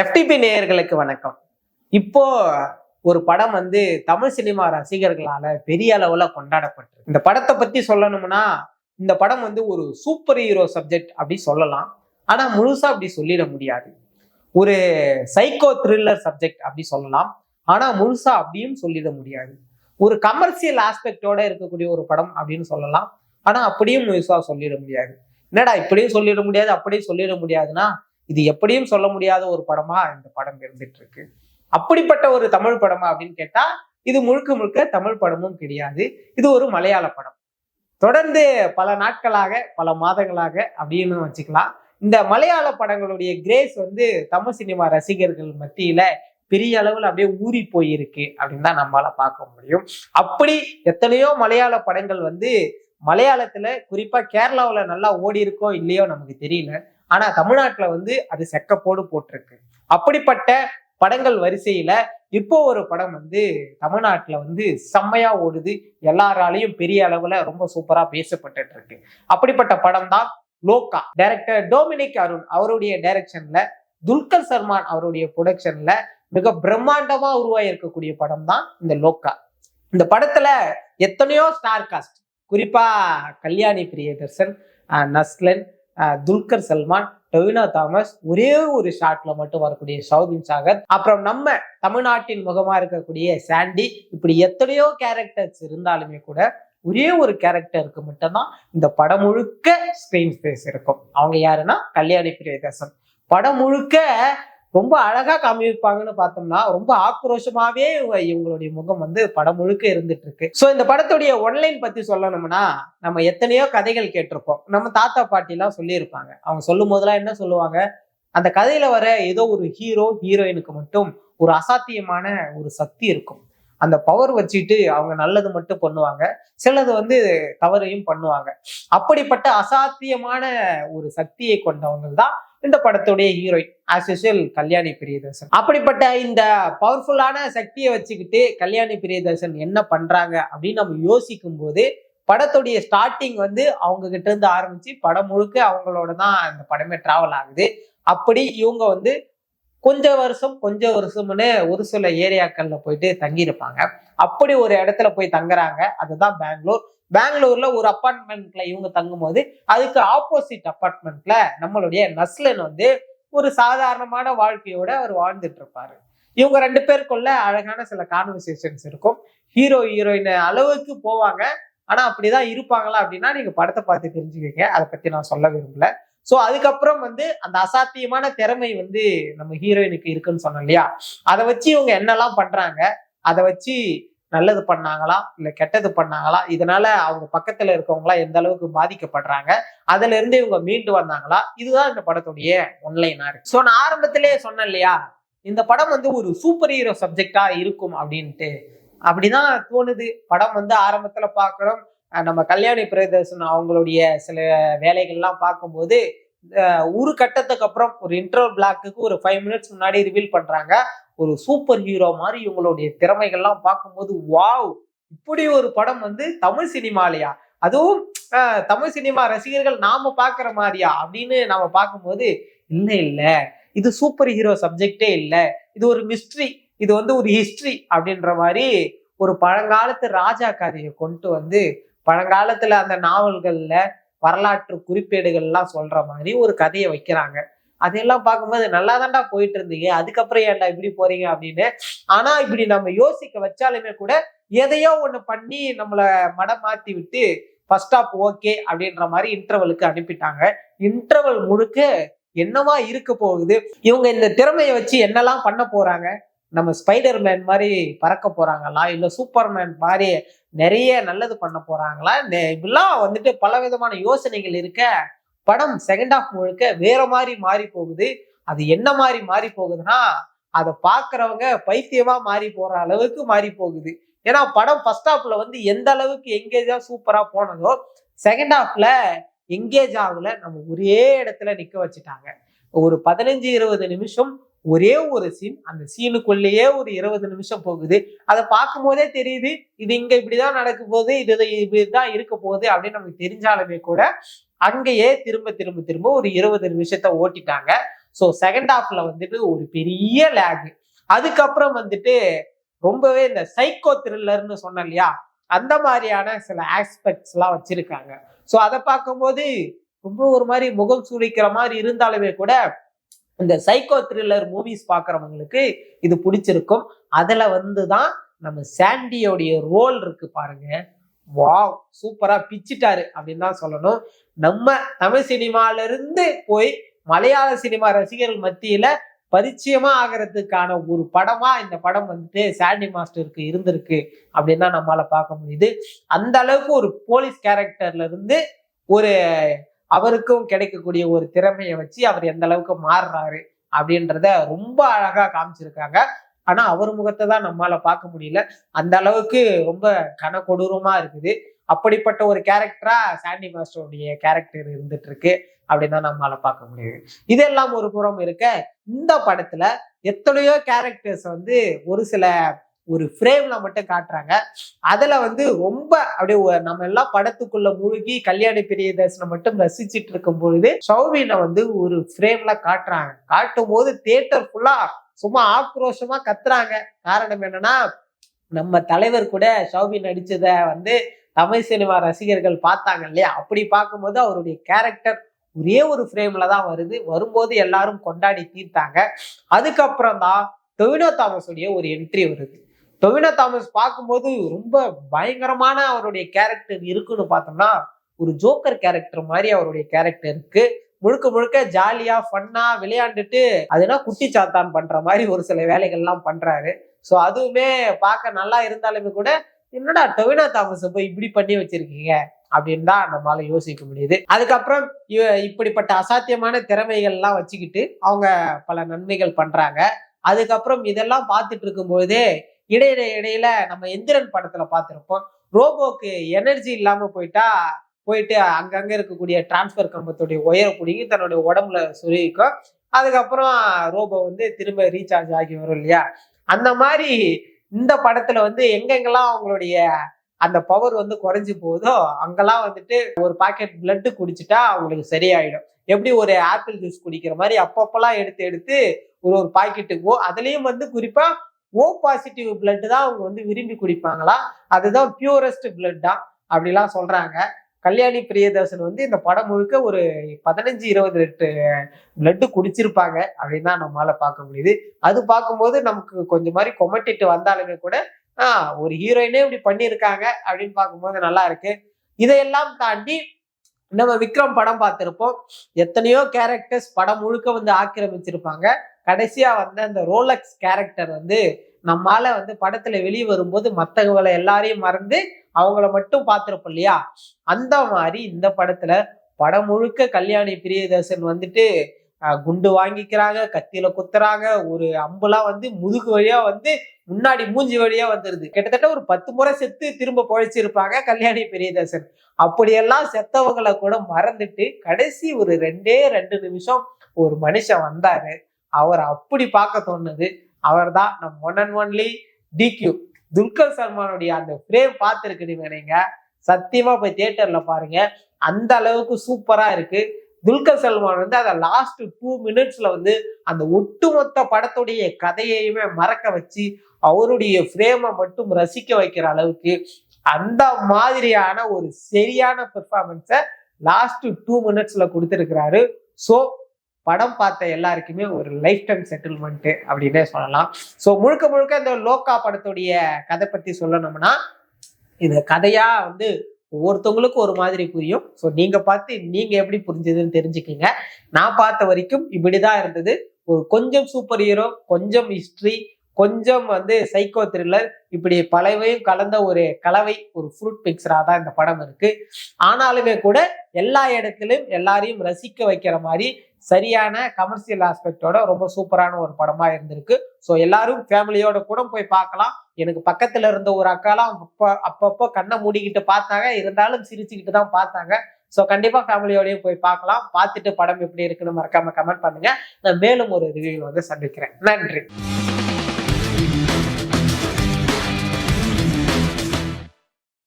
FTP நேயர்களுக்கு வணக்கம். இப்போ ஒரு படம் வந்து தமிழ் சினிமா ரசிகர்களால பெரிய அளவுல கொண்டாடப்பட்டிருக்கு. இந்த படத்தை பத்தி சொல்லணும்னா இந்த படம் வந்து ஒரு சூப்பர் ஹீரோ சப்ஜெக்ட் அப்படி சொல்லலாம். ஆனா முழுசா அப்படி சொல்லிட முடியாது. ஒரு சைக்கோ த்ரில்லர் சப்ஜெக்ட் அப்படி சொல்லலாம். ஆனா முழுசா அப்படியும் சொல்லிட முடியாது. ஒரு கமர்ஷியல் ஆஸ்பெக்டோட இருக்கக்கூடிய ஒரு படம் அப்படின்னு சொல்லலாம். ஆனா அப்படியும் முழுசா சொல்லிட முடியாது. என்னடா இப்படியும் சொல்லிட முடியாது அப்படியும் சொல்லிட முடியாதுன்னா இது எப்படியும் சொல்ல முடியாத ஒரு படமா இந்த படம் இருந்துட்டு இருக்கு அப்படிப்பட்ட ஒரு தமிழ் படமா அப்படின்னு கேட்டா இது முழுக்க முழுக்க தமிழ் படமும் கிடையாது. இது ஒரு மலையாள படம். தொடர்ந்து பல நாட்களாக பல மாதங்களாக அப்படின்னு வச்சுக்கலாம். இந்த மலையாள படங்களுடைய கிரேஸ் வந்து தமிழ் சினிமா ரசிகர்கள் மத்தியில பெரிய அளவில் அப்படியே ஊறி போயிருக்கு அப்படின்னு தான் நம்மளால பார்க்க முடியும். அப்படி எத்தனையோ மலையாள படங்கள் வந்து மலையாளத்துல குறிப்பா கேரளாவுல நல்லா ஓடி இருக்கோ இல்லையோ நமக்கு தெரியல. ஆனா தமிழ்நாட்டுல வந்து அது செக்கப்போடு போட்டிருக்கு. அப்படிப்பட்ட படங்கள் வரிசையில இப்போ ஒரு படம் வந்து தமிழ்நாட்டுல வந்து செம்மையா ஓடுது. எல்லாராலையும் பெரிய அளவுல ரொம்ப சூப்பரா பேசப்பட்டு இருக்கு அப்படிப்பட்ட படம் தான் லோகா டைரக்டர் டோமினிக் அருண் அவருடைய டைரக்ஷன்ல துல்கர் சல்மான் அவருடைய ப்ரொடக்ஷன்ல மிக பிரம்மாண்டமா உருவாகி இருக்கக்கூடிய படம் தான் இந்த லோக்கா. இந்த படத்துல எத்தனையோ ஸ்டார் காஸ்ட் குறிப்பா கல்யாணி பிரியதர்சன் நஸ்லன் துல்கர் சல்மான் டொவினா தாமஸ் ஒரே ஒரு ஷாட்ல மட்டும் வரக்கூடிய சௌபின் சாகர். அப்புறம் நம்ம தமிழ்நாட்டின் முகமா இருக்கக்கூடிய சாண்டி. இப்படி எத்தனையோ கேரக்டர்ஸ் இருந்தாலுமே கூட ஒரே ஒரு கேரக்டருக்கு மட்டும்தான் இந்த படம் முழுக்க ஸ்கிரீன் ஸ்பேஸ் இருக்கும். அவங்க யாருன்னா கல்யாணி பிரியதர்சன் படம் முழுக்க ரொம்ப அழகா காமிப்பாங்கன்னு பார்த்தோம்னா ரொம்ப ஆக்ரோஷமாவே இவங்க- இவங்களுடைய முகம் வந்து படம் முழுக்க இருந்துட்டு இருக்கு ஸோ இந்த படத்துடைய ஒன்லைன் பத்தி சொல்லணும்னா நம்ம எத்தனையோ கதைகள் கேட்டிருப்போம். நம்ம தாத்தா பாட்டி எல்லாம் சொல்லியிருப்பாங்க. அவங்க சொல்லும் போதெல்லாம் என்ன சொல்லுவாங்க? அந்த கதையில வர ஏதோ ஒரு ஹீரோ ஹீரோயினுக்கு மட்டும் ஒரு அசாத்தியமான ஒரு சக்தி இருக்கும். அந்த பவர் வச்சுட்டு அவங்க நல்லது மட்டும் பண்ணுவாங்க. சிலது வந்து தவறையும் பண்ணுவாங்க. அப்படிப்பட்ட அசாத்தியமான ஒரு சக்தியை கொண்டவங்க தான் இந்த படத்துடைய heroine as usual Kalyani Priyadarshan அப்படிப்பட்ட இந்த பவர்ஃபுல்லான சக்தியை வச்சுக்கிட்டு கல்யாணி பிரியதர்சன் என்ன பண்றாங்க அப்படின்னு நம்ம யோசிக்கும் போது படத்துடைய ஸ்டார்டிங் வந்து அவங்க கிட்ட இருந்து ஆரம்பிச்சு படம் முழுக்க அவங்களோட தான் இந்த படமே டிராவல் ஆகுது. அப்படி இவங்க வந்து கொஞ்ச வருஷம் கொஞ்ச வருஷம்னு ஒரு சில ஏரியாக்கள்ல போயிட்டு தங்கியிருப்பாங்க. அப்படி ஒரு இடத்துல போய் தங்குறாங்க. அதுதான் பெங்களூர். பெங்களூர்ல ஒரு அப்பார்ட்மெண்ட்ல இவங்க தங்கும்போது அதுக்கு ஆப்போசிட் அப்பார்ட்மெண்ட்ல நம்மளுடைய நஸ்லன் வந்து ஒரு சாதாரணமான வாழ்க்கையோட அவர் வாழ்ந்துட்டு இருப்பாரு இவங்க ரெண்டு பேருக்குள்ள அழகான சில கான்வர்சேஷன்ஸ் இருக்கும். ஹீரோ ஹீரோயின் அளவுக்கு போவாங்க. ஆனா அப்படிதான் இருப்பாங்களா அப்படின்னா நீங்க படத்தை பார்த்து தெரிஞ்சுக்கங்க. அதை பத்தி நான் சொல்ல விரும்பல. ஸோ அதுக்கப்புறம் வந்து அந்த அசாத்தியமான திறமை வந்து நம்ம ஹீரோயினுக்கு இருக்குன்னு சொன்னோம் இல்லையா? அதை வச்சு இவங்க என்னெல்லாம் பண்றாங்க? அதை வச்சு நல்லது பண்ணாங்களா? இல்லை கெட்டது பண்ணாங்களா? இதனால அவங்க பக்கத்துல இருக்கவங்களா எந்த அளவுக்கு பாதிக்கப்படுறாங்க? அதுல இருந்து இவங்க மீண்டு வந்தாங்களா? இதுதான் இந்த படத்துடைய ஒன்லைனா இருக்கு. ஸோ நான் ஆரம்பத்திலே சொன்னேன் இல்லையா? இந்த படம் வந்து ஒரு சூப்பர் ஹீரோ சப்ஜெக்டா இருக்கும் அப்படின்ட்டு. அப்படிதான் தோணுது. படம் வந்து ஆரம்பத்துல பாக்குறோம். நம்ம கல்யாணி பிரியதர்சன் அவங்களுடைய சில வேலைகள்லாம் பார்க்கும்போது ஒரு கட்டத்துக்கு அப்புறம் ஒரு இன்டர்வல் பிளாக்குக்கு ஒரு ஃபைவ் மினிட்ஸ் முன்னாடி ரிவீல் பண்றாங்க. ஒரு சூப்பர் ஹீரோ மாதிரி இவங்களுடைய திறமைகள்லாம் பார்க்கும்போது வாவ் இப்படி ஒரு படம் வந்து தமிழ் சினிமாலயா? அதுவும் தமிழ் சினிமா ரசிகர்கள் நாம பாக்குற மாதிரியா? அப்படின்னு நாம பார்க்கும்போது இல்லை இல்லை. இது சூப்பர் ஹீரோ சப்ஜெக்டே இல்லை. இது ஒரு மிஸ்ட்ரி இது வந்து ஒரு ஹிஸ்ட்ரி அப்படின்ற மாதிரி ஒரு பழங்காலத்து ராஜா கதையை கொண்டு வந்து பழங்காலத்துல அந்த நாவல்கள்ல வரலாற்று குறிப்பேடுகள்லாம் சொல்ற மாதிரி ஒரு கதையை வைக்கிறாங்க. அதையெல்லாம் பார்க்கும்போது நல்லா தான்டா போயிட்டு இருந்தீங்க அதுக்கப்புறம் ஏன்டா இப்படி போறீங்க அப்படின்னு. ஆனா இப்படி நம்ம யோசிக்க வச்சாலுமே கூட எதையோ ஒண்ணு பண்ணி நம்மள மடம் மாத்தி விட்டு ஃபர்ஸ்ட் ஆப் ஓகே அப்படின்ற மாதிரி இன்டர்வலுக்கு அனுப்பிட்டாங்க. இன்டர்வல் முழுக்க என்னவா இருக்க போகுது? இவங்க இந்த திறமையை வச்சு என்னெல்லாம் பண்ண போறாங்க? நம்ம ஸ்பைடர் மேன் மாதிரி பறக்க போறாங்களா? இல்ல சூப்பர்மேன் மாதிரி நிறைய நல்லது பண்ண போறாங்களா? இப்படிலாம் வந்துட்டு பல விதமான யோசனைகள் இருக்க படம் செகண்ட் ஹாஃப் முழுக்க வேற மாதிரி மாறி போகுது. அது என்ன மாதிரி மாறி போகுதுன்னா அதை பாக்குறவங்க பைத்தியமா மாறி போற அளவுக்கு மாறி போகுது. ஏன்னா படம் ஃபர்ஸ்ட் ஹாஃப்ல வந்து எந்த அளவுக்கு எங்கேஜா சூப்பரா போனதோ செகண்ட் ஹாஃப்ல எங்கேஜ் ஆகல. நம்ம ஒரே இடத்துல நிக்க வச்சுட்டாங்க. ஒரு பதினஞ்சு இருபது நிமிஷம் ஒரே ஒரு சீன் அந்த சீனுக்குள்ளேயே ஒரு இருபது நிமிஷம் போகுது. அதை பார்க்கும் போதே தெரியுது இது இங்க இப்படிதான் நடக்க போகுது இது இப்படிதான் இருக்க போகுது அப்படின்னு நமக்கு தெரிஞ்சாலுமே கூட அங்கேயே திரும்ப திரும்ப திரும்ப ஒரு இருபது நிமிஷத்தை ஓட்டிட்டாங்க. ஸோ செகண்ட் ஹாஃப்ல வந்துட்டு ஒரு பெரிய லேக் அதுக்கப்புறம் வந்துட்டு ரொம்பவே இந்த சைக்கோ த்ரில்லர்னு சொன்னேன் இல்லையா? அந்த மாதிரியான சில ஆஸ்பெக்ட்ஸ்லாம் வச்சிருக்காங்க. ஸோ அதை பார்க்கும்போது ரொம்ப ஒரு மாதிரி முகம் சுழிக்கிற மாதிரி இருந்தாலுமே கூட இந்த சைக்கோ த்ரில்லர் மூவிஸ் பார்க்குறவங்களுக்கு இது பிடிச்சிருக்கும். அதில் வந்து தான் நம்ம சாண்டியோடைய ரோல் இருக்கு பாருங்க. வாவ் சூப்பரா பிச்சிட்டாரு அப்படின்னு தான் சொல்லணும். நம்ம தமிழ் சினிமால இருந்து போய் மலையாள சினிமா ரசிகர்கள் மத்தியில பரிச்சயமா ஆகிறதுக்கான ஒரு படமா இந்த படம் வந்துட்டு சாண்டி மாஸ்டருக்கு இருந்திருக்கு அப்படின்னு தான் நம்மளால பார்க்க முடியுது. அந்த அளவுக்கு ஒரு போலீஸ் கேரக்டர்ல இருந்து ஒரு அவருக்கும் கிடைக்கக்கூடிய ஒரு திறமையை வச்சு அவர் எந்த அளவுக்கு மாறுறாரு அப்படின்றத ரொம்ப அழகா காமிச்சிருக்காங்க. ஆனா அவர் முகத்தை தான் நம்மளால பார்க்க முடியல. அந்த அளவுக்கு ரொம்ப கன கொடூரமா இருக்குது. அப்படிப்பட்ட ஒரு கேரக்டரா சாண்டி மாஸ்டருடைய கேரக்டர் இருந்துட்டு இருக்கு அப்படின்னு தான் நம்மளால பார்க்க முடியுது. இதெல்லாம் ஒரு புறம் இருக்க இந்த படத்துல எத்தனையோ கேரக்டர்ஸ் வந்து ஒரு சில ஒரு ஃப்ரேம்ல மட்டும் காட்டுறாங்க. அதுல வந்து ரொம்ப அப்படியே நம்ம எல்லாம் படத்துக்குள்ள மூழ்கி கல்யாணி பிரியதர்சனை மட்டும் ரசிச்சிட்டு இருக்கும் பொழுது சௌவினை வந்து ஒரு ஃப்ரேம்ல காட்டுறாங்க. காட்டும் போது தியேட்டர் ஃபுல்லா சும்மா ஆக்ரோஷமா கத்துறாங்க. காரணம் என்னன்னா நம்ம தலைவர் கூட ஷௌபி நடிச்சத வந்து தமிழ் சினிமா ரசிகர்கள் பார்த்தாங்க இல்லையா? அப்படி பார்க்கும்போது அவருடைய கேரக்டர் ஒரே ஒரு ஃப்ரேம்ல தான் வருது. வரும்போது எல்லாரும் கொண்டாடி தீர்த்தாங்க. அதுக்கப்புறம் தான் டொவினோ தாமஸ் உடைய ஒரு என்ட்ரி வருது. டொவினோ தாமஸ் பார்க்கும்போது ரொம்ப பயங்கரமான அவருடைய கேரக்டர் இருக்குன்னு பார்த்தோம்னா ஒரு ஜோக்கர் கேரக்டர் மாதிரி அவருடைய கேரக்டர் இருக்கு. முழுக்க முழுக்க ஜாலியா ஃபன்னா விளையாண்டுட்டு அதுனா குட்டி சாத்தான் பண்ற மாதிரி ஒரு சில வேலைகள்லாம் பண்றாரு. ஸோ அதுவுமே பார்க்க நல்லா இருந்தாலுமே கூட என்னடா டொவினா தாமஸ் போய் இப்படி பண்ணி வச்சிருக்கீங்க? அப்படின்னு தான் நம்மளால யோசிக்க முடியுது. அதுக்கப்புறம் இப்படிப்பட்ட அசாத்தியமான திறமைகள்லாம் வச்சுக்கிட்டு அவங்க பல நன்மைகள் பண்றாங்க. அதுக்கப்புறம் இதெல்லாம் பார்த்துட்டு இருக்கும்போதே இடையில இடையில நம்ம எந்திரன் படத்துல பார்த்துருப்போம். ரோபோக்கு எனர்ஜி இல்லாம போயிட்டா போயிட்டு அங்கங்க இருக்கக்கூடிய டிரான்ஸ்பர் கம்பத்துடைய உயர பிடிங்கி தன்னுடைய உடம்புல சுருக்கும் அதுக்கப்புறம் ரோபோ வந்து திரும்ப ரீசார்ஜ் ஆகி வரும் இல்லையா? அந்த மாதிரி இந்த படத்துல வந்து எங்கெங்கெல்லாம் அவங்களுடைய அந்த பவர் வந்து குறைஞ்சி போகுதோ அங்கெல்லாம் வந்துட்டு ஒரு பாக்கெட் பிளட் குடிச்சிட்டா அவங்களுக்கு சரியாயிடும். எப்படி ஒரு ஆப்பிள் ஜூஸ் குடிக்கிற மாதிரி அப்பப்பெல்லாம் எடுத்து எடுத்து ஒரு ஒரு பாக்கெட்டுக்கு அதுலேயும் அதுலயும் வந்து குறிப்பா ஓ பாசிட்டிவ் பிளட் தான் அவங்க வந்து விரும்பி குடிப்பாங்களா? அதுதான் பியூரஸ்ட் பிளட் தான் அப்படிலாம் சொல்றாங்க. கல்யாணி பிரியதர்சன் வந்து இந்த படம் முழுக்க ஒரு பதினஞ்சு இருபது லிட்டு பிளட்டு குடிச்சிருப்பாங்க அப்படின்னு தான் நம்மளால பார்க்க முடியுது. அது பார்க்கும்போது நமக்கு கொஞ்சம் மாதிரி கொமட்டிட்டு வந்தாலுமே கூட ஆஹ் ஒரு ஹீரோயினே இப்படி பண்ணியிருக்காங்க அப்படின்னு பார்க்கும்போது நல்லா இருக்கு. இதையெல்லாம் தாண்டி நம்ம விக்ரம் படம் பார்த்திருப்போம். எத்தனையோ கேரக்டர்ஸ் படம் முழுக்க வந்து ஆக்கிரமிச்சிருப்பாங்க. கடைசியா வந்த அந்த ரோலக்ஸ் கேரக்டர் வந்து நம்மால வந்து படத்துல வெளியே வரும்போது மத்தவங்களை எல்லாரையும் மறந்து அவங்கள மட்டும் பார்த்துருப்போம் இல்லையா? அந்த மாதிரி இந்த படத்துல படம் முழுக்க கல்யாணி பிரியதர்சன் வந்துட்டு குண்டு வாங்கிக்கிறாங்க கத்தியில குத்துறாங்க ஒரு அம்புலாம் வந்து முதுகு வழியா வந்து முன்னாடி மூஞ்சி வழியா வந்துருது. கிட்டத்தட்ட ஒரு பத்து முறை செத்து திரும்ப பொழைச்சிருப்பாங்க கல்யாணி பெரியதாசன். அப்படியெல்லாம் செத்தவங்களை கூட மறந்துட்டு கடைசி ஒரு ரெண்டே ரெண்டு நிமிஷம் ஒரு மனுஷன் வந்தாரு. அவர் அப்படி பார்க்க தோணுது. அவர் தான் நம் one and only D Q Dulquer சல்மானுடைய அந்த ஃப்ரேம் பார்த்துருக்குன்னு நீங்க. சத்தியமா போய் தியேட்டர்ல பாருங்க. அந்த அளவுக்கு சூப்பரா இருக்கு. துல்கர் சல்மான் வந்து அதை லாஸ்ட் டூ மினிட்ஸ்ல வந்து அந்த ஒட்டுமொத்த படத்துடைய கதையையுமே மறக்க வச்சு அவருடைய ஃப்ரேமை மட்டும் ரசிக்க வைக்கிற அளவுக்கு அந்த மாதிரியான ஒரு சரியான பெர்ஃபார்மன்ஸை லாஸ்ட் டூ மினிட்ஸ்ல கொடுத்துருக்கிறாரு. ஸோ படம் பார்த்த எல்லாருக்குமே ஒரு லைஃப் டைம் செட்டில்மெண்ட் அப்படின்னே சொல்லலாம். ஸோ முழுக்க முழுக்க இந்த லோக்கா படத்துடைய கதை பத்தி சொல்லணும்னா இந்த கதையா வந்து ஒவ்வொருத்தவங்களுக்கும் ஒரு மாதிரி புரியும். ஸோ நீங்க பார்த்து நீங்க எப்படி புரிஞ்சதுன்னு தெரிஞ்சுக்கங்க. நான் பார்த்த வரைக்கும் இப்படிதான் இருந்தது. ஒரு கொஞ்சம் சூப்பர் ஹீரோ கொஞ்சம் ஹிஸ்ட்ரி கொஞ்சம் வந்து சைக்கோ த்ரில்லர் இப்படி பலவையும் கலந்த ஒரு கலவை ஒரு ஃப்ரூட் பிக்சராக தான் இந்த படம் இருக்கு. ஆனாலுமே கூட எல்லா இடத்திலும் எல்லாரையும் ரசிக்க வைக்கிற மாதிரி சரியான கமர்ஷியல் ஆஸ்பெக்டோட ரொம்ப சூப்பரான ஒரு படமா இருந்திருக்கு. ஸோ எல்லாரும் ஃபேமிலியோட கூட போய் பார்க்கலாம். எனக்கு பக்கத்துல இருந்த ஒரு அக்காலாம் அப்ப அப்பப்போ கண்ணை மூடிக்கிட்டு பார்த்தாங்க. இருந்தாலும் சிரிச்சுக்கிட்டு தான் பார்த்தாங்க. ஸோ கண்டிப்பா ஃபேமிலியோடயும் போய் பார்க்கலாம். பார்த்துட்டு படம் எப்படி இருக்குன்னு மறக்காம கமெண்ட் பண்ணுங்க. நான் மேலும் ஒரு ரிவ்யூ வந்து சந்திக்கிறேன். நன்றி.